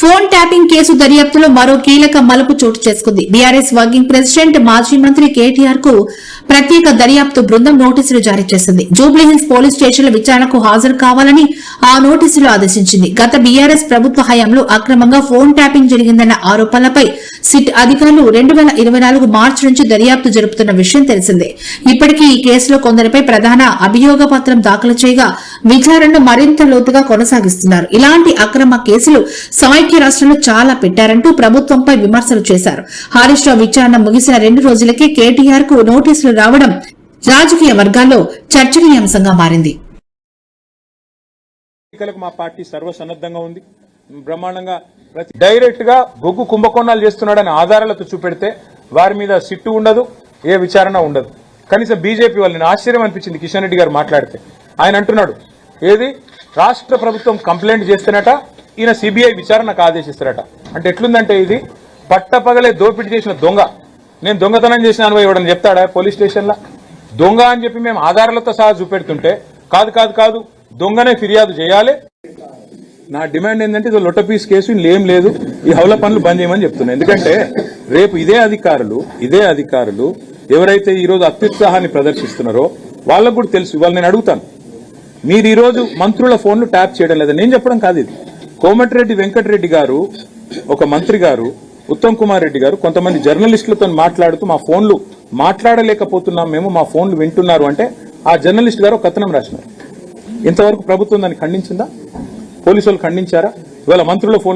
Phone tapping case దర్యాప్తులో మరో కీలక మలుపు చోటు చేసుకుంది. బీఆర్ఎస్ వర్కింగ్ ప్రెసిడెంట్ మాజీ మంత్రి కేటీఆర్కు ప్రత్యేక దర్యాప్తు బృందం నోటీసులు జారీ చేసింది. జూబ్లీహిల్స్ పోలీస్ స్టేషన్ల విచారణకు హాజరు కావాలని ఆ నోటీసులు ఆదేశించింది. గత బీఆర్ఎస్ ప్రభుత్వ హయాంలో అక్రమంగా ఫోన్ ట్యాపింగ్ జరిగిందన్న ఆరోపణలపై సిట్ అధికారులు రెండు వేల ఇరవై నాలుగు మార్చి నుంచి దర్యాప్తు జరుపుతున్న విషయం తెలిసిందే. ఇప్పటికీ ఈ కేసులో కొందరిపై ప్రధాన అభియోగ పత్రం దాఖలు చేయగా విచారణను మరింత లోతుగా కొనసాగిస్తున్నారు. ఇలాంటి అక్రమ కేసులు సమైక్య రాష్ట్రంలో చాలా పెట్టారంటూ ప్రభుత్వంపై విమర్శలు చేశారు. హరీష్ రావు విచారణ ముగిసిన రెండు రోజులకే కేటీఆర్కు నోటీసులు రావడం రాజకీయ వర్గాల్లో చర్చనీయాంశంగా మారింది. ఎన్నికలకు మా పార్టీ సర్వసన్నద్ధంగా ఉంది. బ్రహ్మాండంగా ప్రతి డైరెక్ట్గా బొగ్గు కుంభకోణాలు చేస్తున్నాడని ఆధారాలతో చూపెడితే వారి మీద సిట్టు ఉండదు ఏ విచారణ ఉండదు. కనీసం బీజేపీ వాళ్ళని ఆశ్చర్యం అనిపించింది కిషన్ రెడ్డి గారు మాట్లాడితే. ఆయన అంటున్నాడు ఏది? రాష్ట్ర ప్రభుత్వం కంప్లైంట్ చేస్తున్నట ఈయన సిబిఐ విచారణకు ఆదేశిస్తారట అంటే ఎట్లుందంటే ఇది? పట్టపగలే దోపిడీ చేసిన దొంగ. నేను దొంగతనం చేసిన అనుభవం ఇవ్వడం చెప్తాడా పోలీస్ స్టేషన్లో? దొంగ అని చెప్పి మేము ఆధారాలతో సహా చూపెడుతుంటే కాదు కాదు కాదు దొంగనే ఫిర్యాదు చేయాలి. నా డిమాండ్ ఏంటంటే ఇది లొట్టపీస్ కేసు ఏం లేదు. ఈ హౌల పనులు బంద్ చేయమని చెప్తున్నా. ఎందుకంటే రేపు ఇదే అధికారులు ఇదే అధికారులు ఎవరైతే ఈ రోజు అత్యుత్సాహాన్ని ప్రదర్శిస్తున్నారో వాళ్ళకు కూడా తెలుసు. ఇవాళ నేను అడుగుతాను. మీరు ఈ రోజు మంత్రుల ఫోన్లు ట్యాప్ చేయడం లేదా. నేను చెప్పడం కాదు ఇది. కోమటిరెడ్డి వెంకటరెడ్డి గారు ఒక మంత్రి గారు ఉత్తమ్ కుమార్ రెడ్డి గారు కొంతమంది జర్నలిస్టులతో మాట్లాడుతూ మా ఫోన్లు మాట్లాడలేకపోతున్నాం మేము మా ఫోన్లు వింటున్నారు అంటే ఆ జర్నలిస్ట్ గారు ఒక కథనం రాసినారు. ఇంతవరకు ప్రభుత్వం దాన్ని ఖండించిందా? పోలీసు ఖండించారా? ఇవాళ మంత్రుల ఫోన్లు